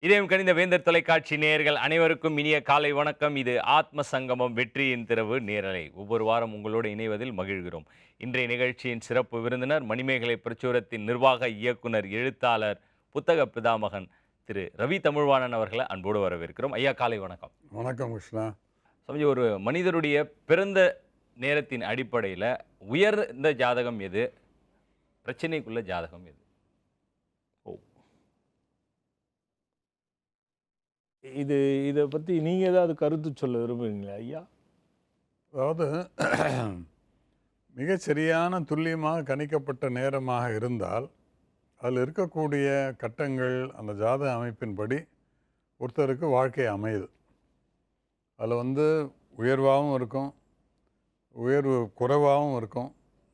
இதயம் கணிந்த வேந்தர் தொலைக்காட்சி நேயர்கள் அனைவருக்கும் இனிய காலை வணக்கம். இது ஆத்ம சங்கமம் வெற்றியின் திரவு நேரலை. ஒவ்வொரு வாரம் உங்களோடு இணைவதில் மகிழ்கிறோம். இன்றைய நிகழ்ச்சியின் சிறப்பு விருந்தினர் மணிமேகலை பிரச்சுரத்தின் நிர்வாக இயக்குனர் எழுத்தாளர் புத்தக பிதாமகன் திரு ரவி தமிழ்வாணன் அவர்களை அன்போடு வரவேற்கிறோம். ஐயா காலை வணக்கம். வணக்கம் கிருஷ்ணா. சமஜி ஒரு மனிதருடைய பிறந்த நேரத்தின் அடிப்படையில் உயர்ந்த ஜாதகம் எது? பிரச்சனைக்குள்ள ஜாதகம் எது? இது இதை பற்றி நீங்கள் ஏதாவது கருத்து சொல்ல விரும்புறீங்களா ஐயா? அதாவது மிகச் சரியான துல்லியமாக கணிக்கப்பட்ட நேரமாக இருந்தால் அதில் இருக்கக்கூடிய கட்டங்கள் அந்த ஜாதக அமைப்பின்படி ஒருத்தருக்கு வாழ்க்கை அமையுது. அதில் வந்து உயர்வாகவும் இருக்கும் உயர்வு குறைவாகவும் இருக்கும்.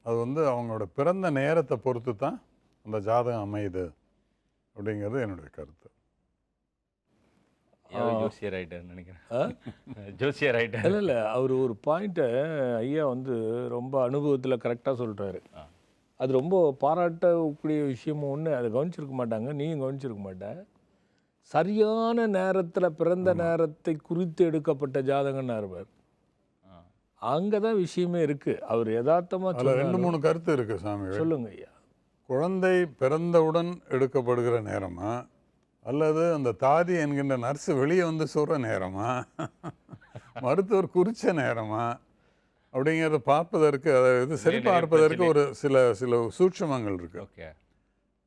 அது வந்து அவங்களோட பிறந்த நேரத்தை பொறுத்து தான் அந்த ஜாதகம் அமையுது அப்படிங்கிறது என்னுடைய கருத்து. ஜோசியர் ஆயிட்டார் நினைக்கிறேன். ஆ? ஜோசியர் ஆயிட்டார். இல்லை இல்லை அவர் ஒரு பாயிண்ட்டை ஐயா வந்து ரொம்ப அனுபவத்தில் கரெக்டாக சொல்கிறாரு. அது ரொம்ப பாராட்டக்கூடிய விஷயமும் ஒன்று அதை கவனிச்சிருக்க மாட்டாங்க நீங்கள் கவனிச்சிருக்க மாட்டேன் சரியான நேரத்தில் பிறந்த நேரத்தை குறித்து எடுக்கப்பட்ட ஜாதகம்னு இருப்பார். அங்கே தான் விஷயமே இருக்குது அவர் யதார்த்தமாக ரெண்டு மூணு கருத்து இருக்குது சாமி. சொல்லுங்க ஐயா. குழந்தை பிறந்தவுடன் எடுக்கப்படுகிற நேரமா? அல்லது அந்த தாதி என்கின்ற நர்ஸு வெளியே வந்து சொல்கிற நேரமா? மருத்துவர் குறித்த நேரமா? அப்படிங்கிறத பார்ப்பதற்கு அதை இது சரி பார்ப்பதற்கு. ஒரு சில சில சூட்சமங்கள் இருக்கு. ஓகே.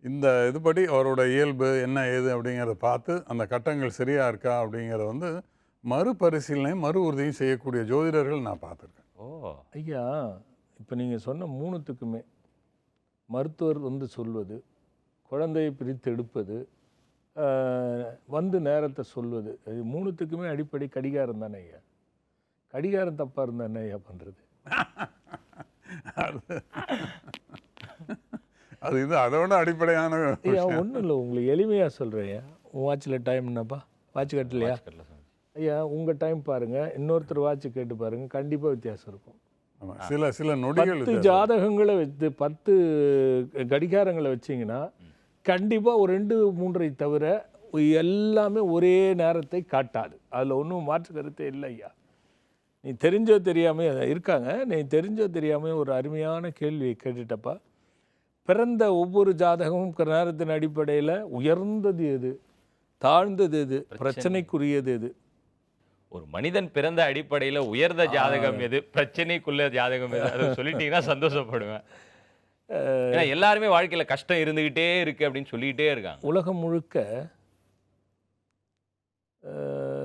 இந்த இதுபடி அவரோட இயல்பு என்ன ஏது அப்படிங்கிறத பார்த்து அந்த கட்டங்கள் சரியா இருக்கா அப்படிங்கிறத வந்து மறுபரிசீலனை மறு உறுதியும் செய்யக்கூடிய ஜோதிடர்கள் நான் பார்த்துருக்கேன். ஓ. ஐயா இப்போ நீங்கள் சொன்ன மூணுத்துக்குமே மருத்துவர் வந்து சொல்வது குழந்தையை பிரித்து எடுப்பது வந்து நேரத்தை சொல்வது. இது மூணுத்துக்குமே அடிப்படை கடிகாரம் தானே ஐயா. கடிகாரம் தப்பாக இருந்தா என்ன ஐயா பண்ணுறது அது இது அதோட அடிப்படையான ஐயா. ஒன்றும் இல்லை உங்களுக்கு எளிமையாக சொல்கிறேன் ஐயா. உன் வாட்சில் டைம் என்னப்பா? வாட்ச் கட்டலையா. ஐயா உங்கள் டைம் பாருங்கள் இன்னொருத்தர் வாட்ச் கேட்டு பாருங்கள் கண்டிப்பாக வித்தியாசம் இருக்கும். சில சில நொடிகள். ஜாதகங்களை வச்சு பத்து கடிகாரங்களை வச்சிங்கன்னா கண்டிப்பாக ஒரு ரெண்டு மூன்றை தவிர எல்லாமே ஒரே நேரத்தை காட்டாது. அதில் ஒன்றும் மாற்று கருத்தே இல்லை ஐயா. நீ தெரிஞ்சோ தெரியாம இருக்காங்க. நீ தெரிஞ்சோ தெரியாம ஒரு அருமையான கேள்வியை கேட்டுட்டப்பா. பிறந்த ஒவ்வொரு ஜாதகமும் நேரத்தின் அடிப்படையில் உயர்ந்தது எது? தாழ்ந்தது எது? பிரச்சனைக்குரியது எது? ஒரு மனிதன் பிறந்த அடிப்படையில உயர்ந்த ஜாதகம் எது? பிரச்சனைக்குள்ள ஜாதகம் எது? அதை சொல்லிட்டீங்கன்னா சந்தோஷப்படுவேன். ஏன்னா எல்லாருமே வாழ்க்கையில கஷ்டம் இருந்துகிட்டே இருக்கு அப்படின்னு சொல்லிக்கிட்டே இருக்காங்க. உலகம் முழுக்க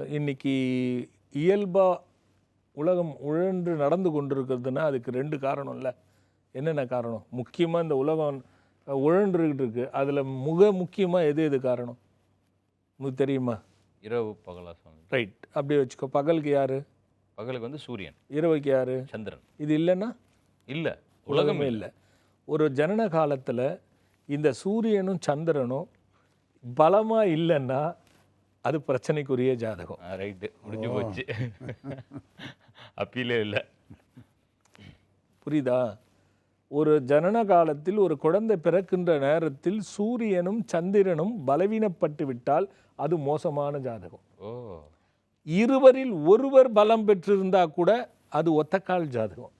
இன்னைக்கு இயல்பா உலகம் உழன்று நடந்து கொண்டிருக்கிறதுனா அதுக்கு ரெண்டு காரணம் இல்லை. என்னென்ன காரணம்? முக்கியமாக இந்த உலகம் உழன்றுகிட்டு இருக்கு. அதில் முக முக்கியமாக எது எது காரணம்? உங்களுக்கு தெரியுமா? இரவு பகலா சுவாமி ரைட் அப்படியே வச்சுக்கோ. பகலுக்கு யாரு? பகலுக்கு வந்து சூரியன். இரவுக்கு யாரு? சந்திரன். இது இல்லைன்னா? இல்ல. உலகமே இல்லை. ஒரு ஜனன காலத்தில் இந்த சூரியனும் சந்திரனும் பலமாக இல்லைன்னா அது பிரச்சனைக்குரிய ஜாதகம். ரைட்டு முடிஞ்சு போச்சு. அப்பீலே இல்ல. புரியுதா? ஒரு ஜனன காலத்தில் ஒரு குழந்தை பிறக்கின்ற நேரத்தில் சூரியனும் சந்திரனும் பலவீனப்பட்டு விட்டால் அது மோசமான ஜாதகம். ஓ. இருவரில் ஒருவர் பலம் பெற்றிருந்தா கூட அது ஒத்தக்கால் ஜாதகம்.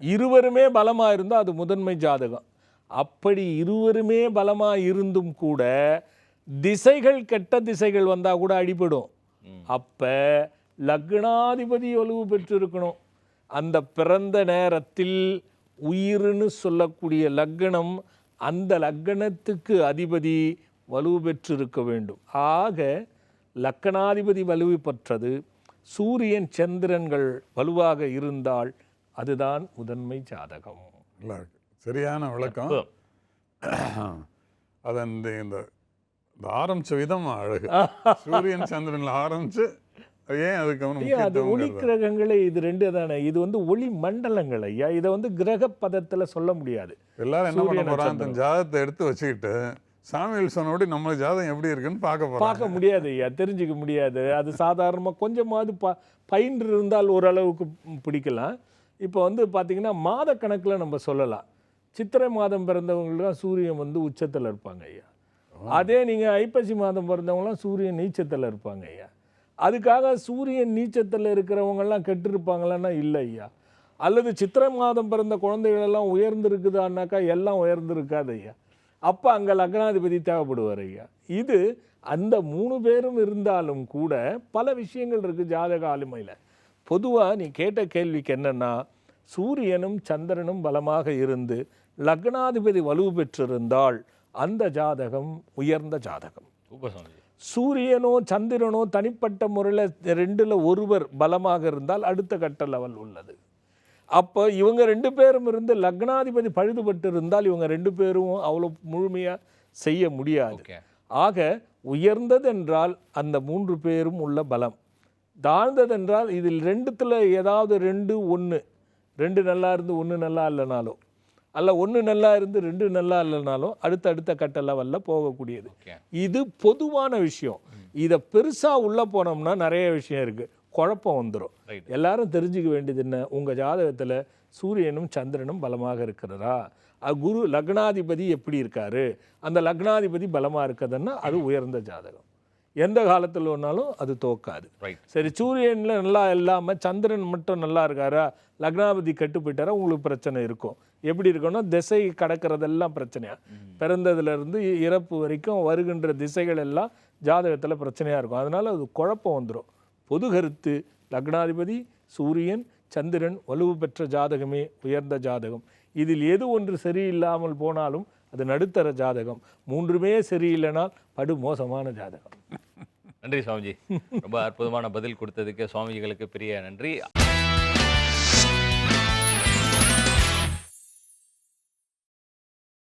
இருவருமே பலமா இருந்தா அது முதன்மை ஜாதகம். அப்படி இருவருமே பலமா இருந்தும் கூட திசைகள் கெட்ட திசைகள் வந்தா கூட அடிபடும். அப்ப லக்னாதிபதி வலுவு பெற்றிருக்கணும். அந்த பிறந்த நேரத்தில் உயிர்னு சொல்லக்கூடிய லக்னம் அந்த லக்னத்துக்கு அதிபதி வலுவு பெற்றிருக்க வேண்டும். ஆக லக்கணாதிபதி வலுவு பெற்றது சூரியன் சந்திரன்கள் வலுவாக இருந்தால் அதுதான் முதன்மை ஜாதகம். நல்லா இருக்கு. சரியான விளக்கம். அது அந்த இந்த ஆரம்பிச்ச விதம் அழகு. சூரியன் சந்திரன்ல ஆரம்பிச்சு ஏன் அதுக்கு அது ஒளி கிரகங்களே இது ரெண்டு தானே. இது வந்து ஒளி மண்டலங்கள் ஐயா. இதை வந்து கிரக பதத்துல சொல்ல முடியாது. எல்லாரும் என்ன பண்ண. தன் ஜாதகத்தை எடுத்து வச்சுக்கிட்டு சாமியல் சொன்னபடி நம்ம ஜாதகம் எப்படி இருக்குன்னு பார்க்க போறாங்க பார்க்க முடியாது ஐயா. தெரிஞ்சுக்க முடியாது. அது சாதாரணமாக கொஞ்சமாவது ப பயின்று இருந்தால் ஓரளவுக்கு பிடிக்கலாம். இப்போ வந்து பார்த்தீங்கன்னா மாத கணக்கில் நம்ம சொல்லலாம். சித்திரை மாதம் பிறந்தவங்களுக்கு தான் சூரியன் வந்து உச்சத்தில் இருப்பாங்க ஐயா. அதே நீங்கள் ஐப்பசி மாதம் பிறந்தவங்களாம் சூரியன் நீச்சத்தில் இருப்பாங்க ஐயா. அதுக்காக சூரியன் நீச்சத்தில் இருக்கிறவங்கெல்லாம் கெட்டிருப்பாங்களான்னா இல்லை ஐயா. அல்லது சித்திரை மாதம் பிறந்த குழந்தைகள் எல்லாம் உயர்ந்திருக்குதான்னாக்கா எல்லாம் உயர்ந்திருக்காது ஐயா. அப்போ அங்கே லக்னாதிபதி தேவைப்படுவார் ஐயா. இது அந்த மூணு பேரும் இருந்தாலும் கூட பல விஷயங்கள் இருக்குது ஜாதக ஆளுமையில். பொதுவாக நீ கேட்ட கேள்விக்கு என்னன்னா சூரியனும் சந்திரனும் பலமாக இருந்து லக்னாதிபதி வலுவு பெற்றிருந்தால் அந்த ஜாதகம் உயர்ந்த ஜாதகம். சூரியனோ சந்திரனோ தனிப்பட்ட முறையில் ரெண்டில் ஒருவர் பலமாக இருந்தால் அடுத்த கட்ட லெவல் உள்ளது. அப்போ இவங்க ரெண்டு பேரும் இருந்து லக்னாதிபதி பழுதுபட்டு இருந்தால் இவங்க ரெண்டு பேரும் அவ்வளோ முழுமையாக செய்ய முடியாது. ஆக உயர்ந்ததென்றால் அந்த மூன்று பேரும் உள்ள பலம். தாழ்ந்ததென்றால் இதில் ரெண்டுத்தில் ஏதாவது ரெண்டு ஒன்று ரெண்டு நல்லா இருந்து ஒன்று நல்லா இல்லைனாலும். அல்ல ஒன்று நல்லா இருந்து ரெண்டு நல்லா இல்லைனாலும் அடுத்த அடுத்த கட்ட லெவலில் போகக்கூடியது. இது பொதுவான விஷயம். இதை பெருசாக உள்ளே போனோம்னா நிறைய விஷயம் இருக்குது குழப்பம் வந்துடும் எல்லாரும் தெரிஞ்சுக்க வேண்டியது என்ன? உங்கள் ஜாதகத்தில் சூரியனும் சந்திரனும் பலமாக இருக்கிறதா? குரு லக்னாதிபதி எப்படி இருக்காரு? அந்த லக்னாதிபதி பலமாக இருக்குதுன்னா அது உயர்ந்த ஜாதகம். எந்த காலத்தில் வேணாலும் அது தோக்காது. சரி சூரியனில் நல்லா இல்லாமல் சந்திரன் மட்டும் நல்லா இருக்காரா? லக்னாதிபதி கெட்டு போயிட்டாரா? உங்களுக்கு பிரச்சனை இருக்கும். எப்படி இருக்கும்னா திசை கடக்கிறதெல்லாம் பிரச்சனையா? பிறந்ததுலேருந்து இறப்பு வரைக்கும் வருகின்ற திசைகள் எல்லாம் ஜாதகத்தில் பிரச்சனையாக இருக்கும். அதனால் அது குழப்பம் வந்துடும் பொது கருத்து லக்னாதிபதி சூரியன் சந்திரன் வலுவு பெற்ற ஜாதகமே உயர்ந்த ஜாதகம். இதில் எது ஒன்று சரியில்லாமல் போனாலும் அது நடுத்தர ஜாதகம். மூன்றுமே சரியில்லைனால் படு மோசமான ஜாதகம். நன்றி சுவாமிஜி ரொம்ப அற்புதமான பதில் கொடுத்ததுக்கு சுவாமிகளுக்கு பெரிய நன்றி.